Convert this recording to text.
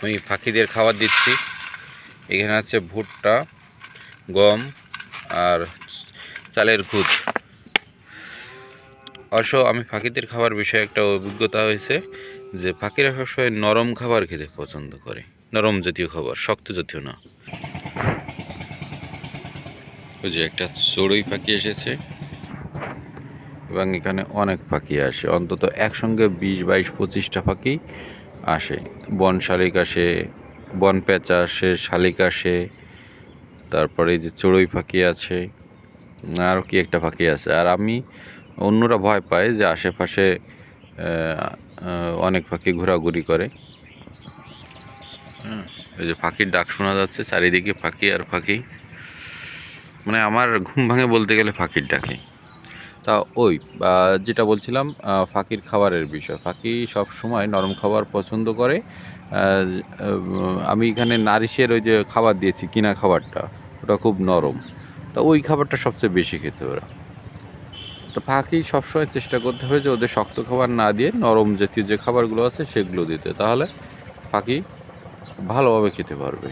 আমি পাখিদের খাবার দিচ্ছি। এখানে আছে ভুট্টা, গম আর চালের খুদ। অবশ্য আমি পাখিদের খাবার বিষয়ে একটা অভিজ্ঞতা হয়েছে যে পাখিরা সবসময় নরম খাবার খেতে পছন্দ করে। নরম জাতীয় খাবার, শক্ত জাতীয় না। ওই যে একটা চড়ুই পাখি এসেছে এবং এখানে অনেক পাখি আসে। অন্তত একসঙ্গে বিশ, বাইশ, পঁচিশটা পাখি আসে। বন শালিক আসে, বন পেঁচা আসে, শালিক আসে, তারপরে যে চড়ুই পাখি আছে, আরও কি একটা পাখি আছে। আর আমি অন্যরা ভয় পায় যে আশেপাশে অনেক পাখি ঘোরাঘুরি করে। এই যে পাখির ডাক শোনা যাচ্ছে, চারিদিকে পাখি আর পাখি মানে আমার ঘুম ভাঙে বলতে গেলে পাখির ডাকে। তা ওই যেটা বলছিলাম পাখির খাবারের বিষয়। পাখি সব সময় নরম খাবার পছন্দ করে। আমি এখানে নারিশের ওই যে খাবার দিয়েছি, কিনা খাবারটা, ওটা খুব নরম। তা ওই খাবারটা সবচেয়ে বেশি খেতে ওরা। তো পাখি সবসময় চেষ্টা করতে হবে যে ওদের শক্ত খাবার না দিয়ে নরম জাতীয় যে খাবারগুলো আছে সেগুলো দিতে। তাহলে পাখি ভালোভাবে খেতে পারবে।